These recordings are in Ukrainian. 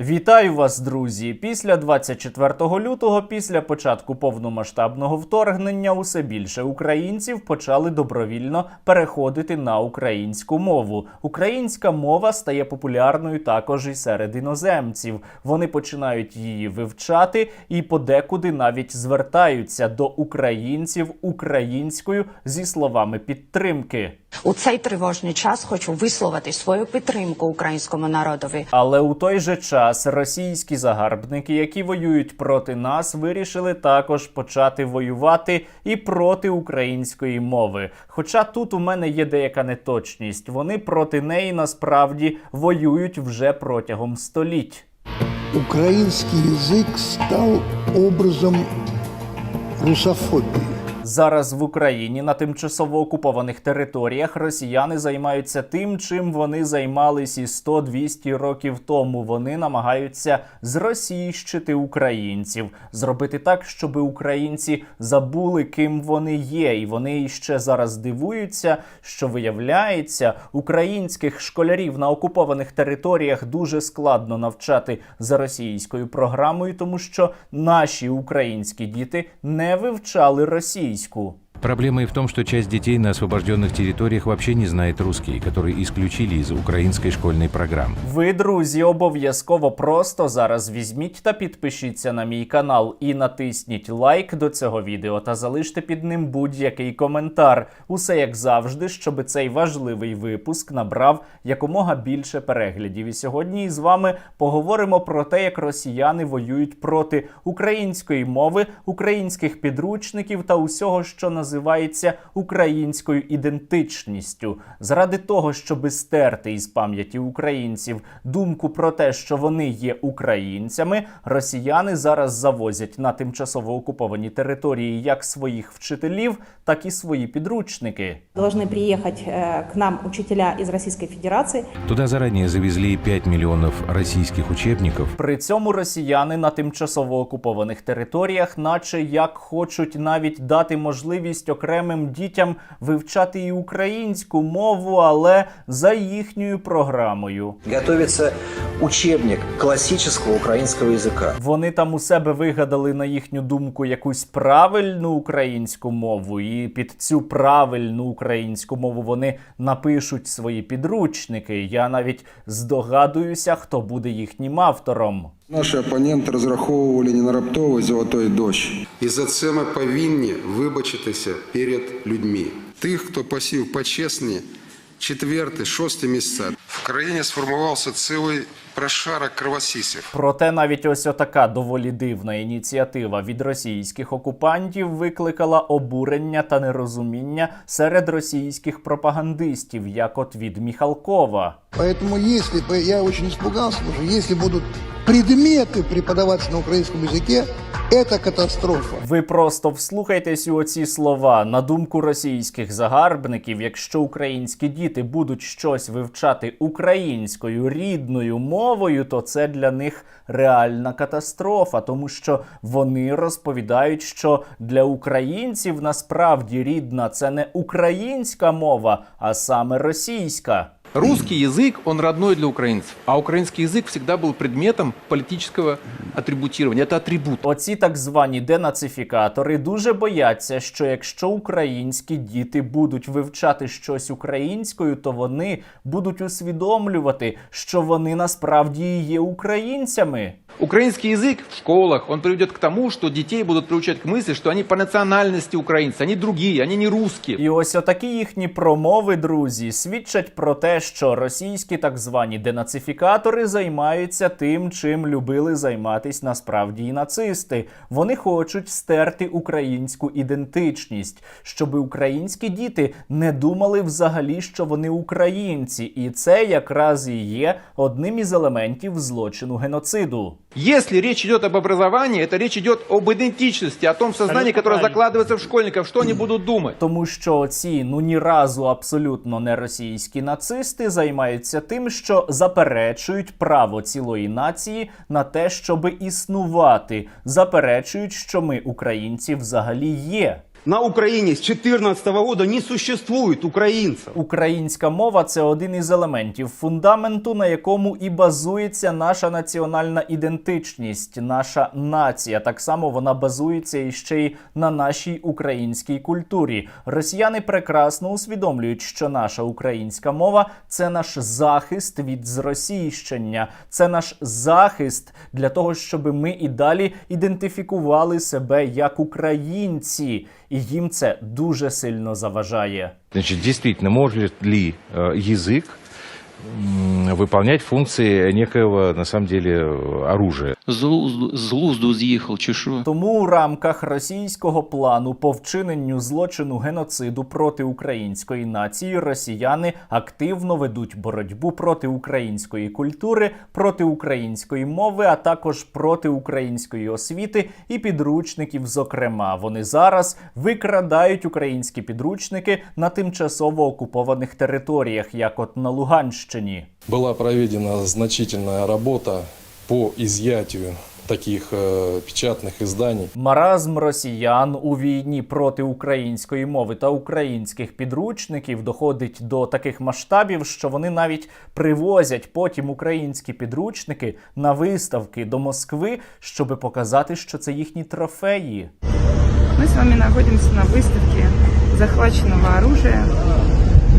Вітаю вас, друзі! Після 24 лютого, після початку повномасштабного вторгнення, усе більше українців почали добровільно переходити на українську мову. Українська мова стає популярною також і серед іноземців. Вони починають її вивчати і подекуди навіть звертаються до українців українською зі словами підтримки. У цей тривожний час хочу висловити свою підтримку українському народові. Але у той же час російські загарбники, які воюють проти нас, вирішили також почати воювати і проти української мови. Хоча тут у мене є деяка неточність, вони проти неї насправді воюють вже протягом століть. Украинский язык стал образом русофобии. Зараз в Україні на тимчасово окупованих територіях росіяни займаються тим, чим вони займались і 100-200 років тому. Вони намагаються зросійщити українців, зробити так, щоб українці забули, ким вони є, і вони іще зараз дивуються, що виявляється, українських школярів на окупованих територіях дуже складно навчати за російською програмою, тому що наші українські діти не вивчали risco Проблема и в том, что часть детей на освобожденных территориях вообще не знает русский, который исключили из украинской школьной программы. Ви, друзі, обов'язково просто зараз візьміть та підпишіться на мій канал і натисніть лайк до цього відео та залиште під ним будь-який коментар. Усе як завжди, щоб цей важливий випуск набрав якомога більше переглядів. І сьогодні із вами поговоримо про те, як росіяни воюють проти української мови, українських підручників та усього, що називається українською ідентичністю, заради того, щоби стерти із пам'яті українців думку про те, що вони є українцями, росіяни зараз завозять на тимчасово окуповані території як своїх вчителів, так і свої підручники. Должны приехать э, к нам учителя из Российской Федерации. Туда заранее завезли 5 миллионов российских учебников, При цьому росіяни на тимчасово окупованих територіях, наче як хочуть навіть дати можливість окремим дітям вивчати і українську мову, але за їхньою програмою. Готовится учебник классического украинского языка. Вони там у себе вигадали на їхню думку якусь правильну українську мову, і під цю правильну українську мову вони напишуть свої підручники. Я навіть здогадуюся, хто буде їхнім автором. Наші опоненти розраховували не на раптовий золотий дощ. І за це ми повинні вибачитися перед людьми. Тих, хто посів почесні, Четверте, шосте місця. В країні сформувався цілий прошарок кровосісів. Проте навіть ось отака доволі дивна ініціатива від російських окупантів викликала обурення та нерозуміння серед російських пропагандистів, як от від Міхалкова. Поэтому если бы я очень испугался, потому что если будут предметы преподаваться на украинском языке, это катастрофа. Ви просто вслухайтесь у оці слова. На думку російських загарбників, якщо українські діти будуть щось вивчати українською рідною мовою, то це для них реальна катастрофа, тому що вони розповідають, що для українців насправді рідна це не українська мова, а саме російська. Русский язык, он родной для украинцев, а украинский язык всегда был предметом политического атрибутирования. Это атрибут. Оці так звані денацифікатори дуже бояться, що якщо українські діти будуть вивчати щось українською, то вони будуть усвідомлювати, що вони насправді і є українцями. Украинский язык в школах, он приведет к тому, что детей будут приучать к мысли, что они по национальности украинцы, они другие, они не русские. І ось отакі їхні промови, друзі, свідчать про те, що російські так звані денацифікатори займаються тим, чим любили займатись насправді і нацисти. Вони хочуть стерти українську ідентичність, щоб українські діти не думали взагалі, що вони українці, і це якраз і є одним із елементів злочину геноциду. Если речь идет об образовании, это речь идет об идентичности, о том сознании, которое закладывается в школьников, что они будут думать. Тому що ці ну ні разу абсолютно не російські нацисти займаються тим, що заперечують право цілої нації на те, щоб існувати, заперечують, що ми, українці, взагалі є. На Украине с 2014 года не существует украинцев. Українська мова це один із елементів фундаменту, на якому і базується наша національна ідентичність, наша нація. Так само вона базується і ще й на нашій українській культурі. Росіяни прекрасно усвідомлюють, що наша українська мова це наш захист від зросійщення, це наш захист для того, щоб ми і далі ідентифікували себе як українці, і їм це дуже сильно заважає. Значить, дійсно, може ли язык м, выполнять функции некоего, на самом деле, оружия? З глузду з'їхав, чи що? Тому у рамках російського плану по вчиненню злочину геноциду проти української нації росіяни активно ведуть боротьбу проти української культури, проти української мови, а також проти української освіти і підручників. Зокрема, вони зараз викрадають українські підручники на тимчасово окупованих територіях, як от на Луганщині. Была проведена значительная работа по изъятию таких э, печатных изданий. Маразм росіян у війні проти української мови та українських підручників доходить до таких масштабів, що вони навіть привозять потім українські підручники на виставки до Москви, щоб показати, що це їхні трофеї. Мы с вами находимся на выставке захваченного оружия,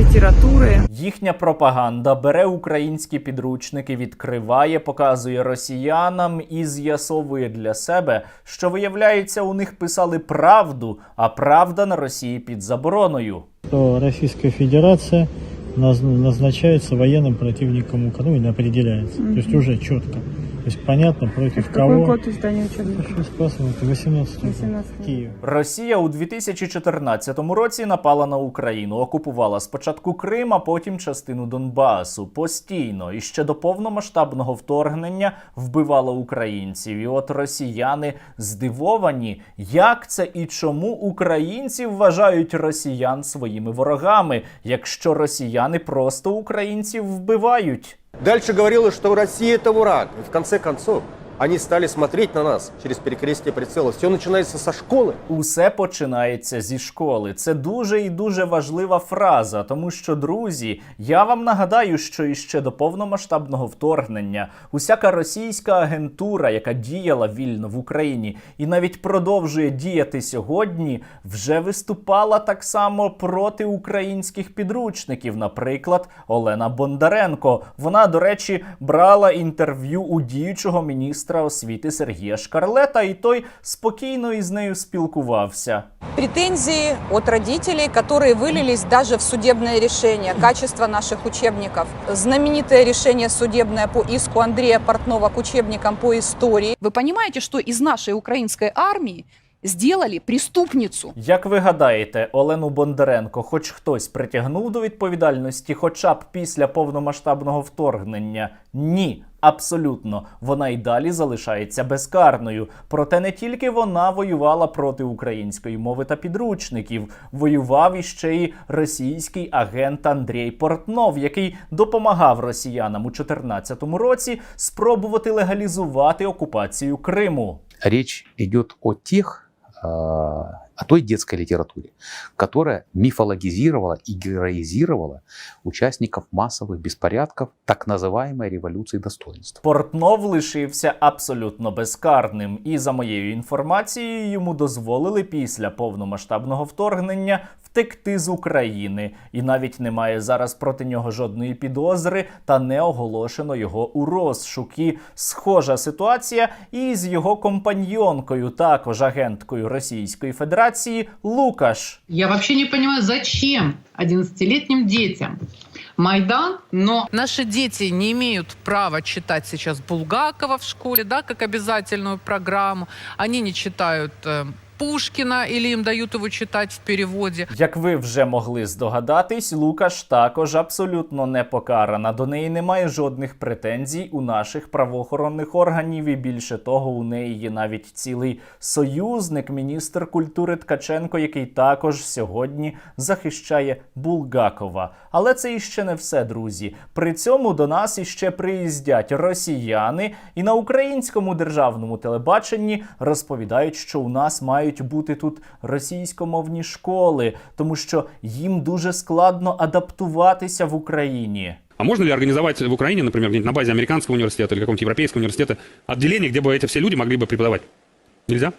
литературы. Їхня пропаганда бере українські підручники, відкриває, показує росіянам і з'ясовує для себе, що виявляється, у них писали правду, а правда на Росії під забороною. что Российская Федерация наз- назначается военным противником Украины, определяется. То есть уже четко. То есть понятно, против кого. издания учебника? Сейчас спрашиваю, это 18 18. Киев. Росія у 2014 році напала на Україну, окупувала спочатку Крим, а потім частину Донбасу постійно і ще до повномасштабного вторгнення вбивала українців. І от росіяни здивовані, як це і чому українці вважають росіян своїми ворогами, якщо росіяни просто українців вбивають. Дальше говорилось, что Россия это враг. И в конце концов, они стали смотреть на нас через перекрестие прицела. Все начинается со школы. Усе починається зі школи. Це дуже і дуже важлива фраза, тому що, друзі, я вам нагадаю, що іще до повномасштабного вторгнення усяка російська агентура, яка діяла вільно в Україні і навіть продовжує діяти сьогодні, вже виступала так само проти українських підручників. Наприклад, Олена Бондаренко. Вона, до речі, брала інтерв'ю у діючого міністра освіти Сергія Шкарлета, і той спокійно із нею спілкувався. Претензии от родителей, которые вылились даже в судебное решение, качество наших учебников. Знаменитое решение судебное по иску Андрея Портнова к учебникам по истории. Вы понимаете, что из нашей украинской армии сделали преступницу? Як ви гадаєте, Олену Бондаренко хоч хтось притягнув до відповідальності, хоча б після повномасштабного вторгнення? Ні. Абсолютно, вона й далі залишається безкарною. Проте не тільки вона воювала проти української мови та підручників, воював іще й російський агент Андрій Портнов, який допомагав росіянам у 2014 році спробувати легалізувати окупацію Криму. Речь идет о тех, э, о той детской литературе, которая мифологизировала и героизировала участников массовых беспорядков так называемой революции достоинства. Портнов лишився абсолютно безкарним, і за моєю інформацією, йому дозволили після повномасштабного вторгнення втекти з України, і навіть немає зараз проти нього жодної підозри та не оголошено його у розшук. І схожа ситуація і з його компаньйонкою, також агенткою Російської Федерації Лукаш. Я вообще не понимаю, зачем 11-летним детям Майдан, но... Наши дети не имеют права читать сейчас Булгакова в школе, да, как обязательную программу. Они не читают э, Пушкина или им дают его читать в переводе. Як ви вже могли здогадатись, Лукаш також абсолютно не покарана. До неї немає жодних претензій у наших правоохоронних органів. І більше того, у неї є навіть цілий союзник, міністр культури Ткаченко, який також сьогодні захищає Булгакова. Але це іще не все, друзі. При цьому до нас іще приїздять росіяни і на українському державному телебаченні розповідають, що у нас мають мають бути тут російськомовні школи, тому що їм дуже складно адаптуватися в Україні. А можно ли организовать в Украине, например, где-нибудь на базе американского университета или какого-нибудь европейского университета отделение, где бы эти все люди могли бы преподавать? Нельзя?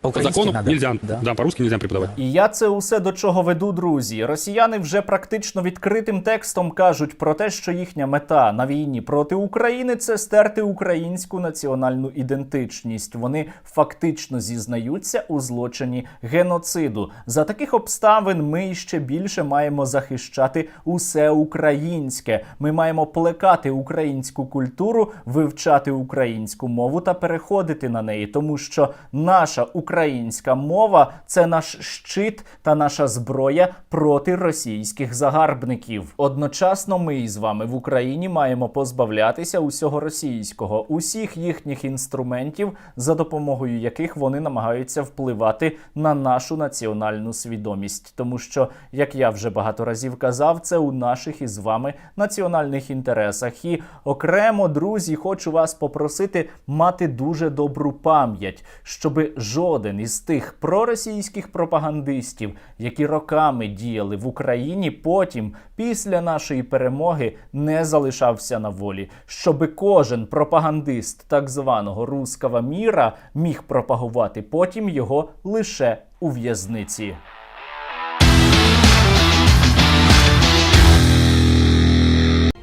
По закону надо. нельзя. Да. Да. по-русски нельзя преподавать. І я це усе до чого веду, друзі. Росіяни вже практично відкритим текстом кажуть про те, що їхня мета на війні проти України це стерти українську національну ідентичність. Вони фактично зізнаються у злочині геноциду. За таких обставин ми ще більше маємо захищати усе українське. Ми маємо плекати українську культуру, вивчати українську мову та переходити на неї, тому що наша українська мова це наш щит та наша зброя проти російських загарбників. Одночасно ми із вами в Україні маємо позбавлятися усього російського, усіх їхніх інструментів, за допомогою яких вони намагаються впливати на нашу національну свідомість. Тому що, як я вже багато разів казав, це у наших із вами національних інтересах. І окремо, друзі, хочу вас попросити мати дуже добру пам'ять, щоби жоден із тих проросійських пропагандистів, які роками діяли в Україні, потім, після нашої перемоги, не залишався на волі, щоби кожен пропагандист так званого руского міра міг пропагувати потім його лише у в'язниці.